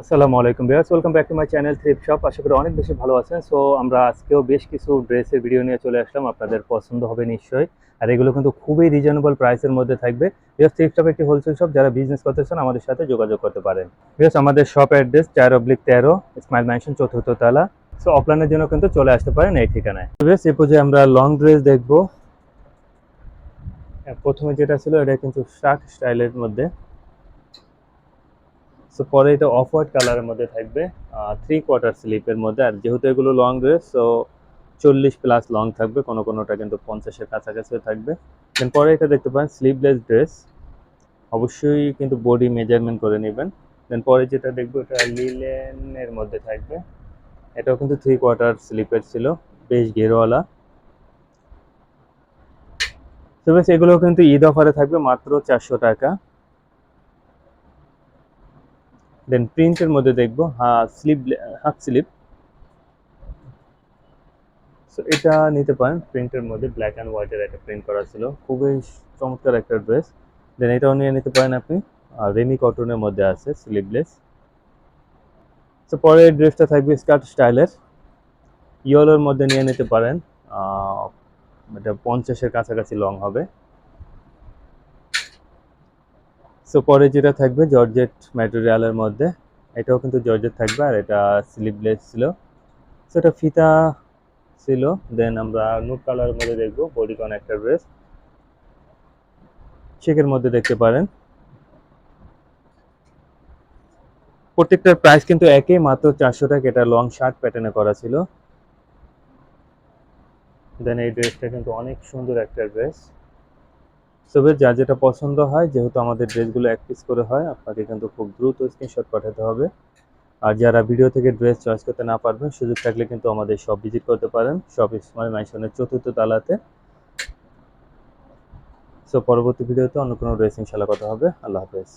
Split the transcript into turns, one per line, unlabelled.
আসসালামু আলাইকুম viewers, welcome back to my channel thrift shop. আশা করি অনেক বেশি ভালো আছেন। সো, আমরা আজকেও বেশ কিছু ড্রেসের ভিডিও নিয়ে চলে আসলাম। আপনাদের পছন্দ হবে নিশ্চয়ই। আর এগুলো কিন্তু খুবই রিজনেবল প্রাইসের মধ্যে থাকবে। ভিউয়ার্স, থ্রিপ শপ একটি হোলসেল শপ যারা বিজনেস করতে চান, আমাদের সাথে যোগাযোগ করতে পারেন। ভিউয়ার্স, আমাদের শপ অ্যাড্রেস চার অব্লিক তেরো স্মাইল ম্যানশন চতুর্থ তলা। সো অফলাইনের জন্য কিন্তু চলে আসতে পারেন এই ঠিকানায়। ভিউয়ার্স এই পর্যায়ে আমরা লং ড্রেস দেখব। প্রথমে যেটা ছিল, এটা কিন্তু শার্ট স্টাইলের মধ্যে। সো পরে এটা অফ হোয়াইট কালারের মধ্যে থাকবে থ্রি কোয়ার্টার স্লিপের মধ্যে। আর যেহেতু এগুলো লং ড্রেস সো চল্লিশ প্লাস লং থাকবে, কোনো কোনোটা কিন্তু পঞ্চাশের কাছাকাছিও থাকবে। দেন পরে এটা দেখতে পারেন স্লিভলেস ড্রেস অবশ্যই কিন্তু বডি মেজারমেন্ট করে নেবেন। দেন পরে যেটা দেখব, এটা লিলেনের মধ্যে থাকবে। এটাও কিন্তু থ্রি কোয়ার্টার স্লিপের ছিল, বেশ ঘেরওয়ালা তো বেশ এগুলো কিন্তু ঈদ অফারে থাকবে, মাত্র চারশো টাকা। দেন প্রিন্টের মধ্যে দেখব হ্যাঁ স্লিপ হাফ স্লিপ সো এটা নিতে পারেন প্রিন্টের মধ্যে ব্ল্যাক অ্যান্ড হোয়াইটের একটা প্রিন্ট করা ছিল। খুবই চমৎকার একটা ড্রেস দেন এটাও নিয়ে নিতে পারেন আপনি। রেমি কটনের মধ্যে আছে স্লিভলেস সো পরে ড্রেসটা থাকবে স্কার্ট স্টাইলের ইয়েলোর মধ্যে নিয়ে নিতে পারেন। এটা পঞ্চাশের কাছাকাছি লং হবে। সো পরে যেটা থাকবে জর্জেট ম্যাটেরিয়ালের মধ্যে। এটাও কিন্তু জর্জেট থাকবে আর এটা স্লিভলেস ছিল। সো এটা ফিতা ছিল। দেন আমরা নুট কালারের মধ্যে দেখব বডিকন একটা ড্রেস চেকের মধ্যে দেখতে পারেন। প্রত্যেকটার প্রাইস কিন্তু একই, মাত্র চারশো টাকা। এটা লং শার্ট প্যাটার্নে করা ছিল। দেন এই ড্রেসটা কিন্তু অনেক সুন্দর একটা ড্রেস তবে যা যেটা পছন্দ হয়, যেহেতু আমাদের ড্রেসগুলো এক পিস করে হয়, আপনাকে কিন্তু খুব দ্রুত স্ক্রিনশট পাঠাতে হবে। আর যারা ভিডিও থেকে ড্রেস চয়েস করতে না পারবেন, সুযোগ থাকলে কিন্তু আমাদের সব ভিজিট করতে পারেন। সব ইসমাইল ম্যানশনের চতুর্থ তালাতে। সো পরবর্তী ভিডিওতে অন্য কোনো ড্রেসিং ইনশাল্লাহ কথা হবে। আল্লাহ হাফেজ।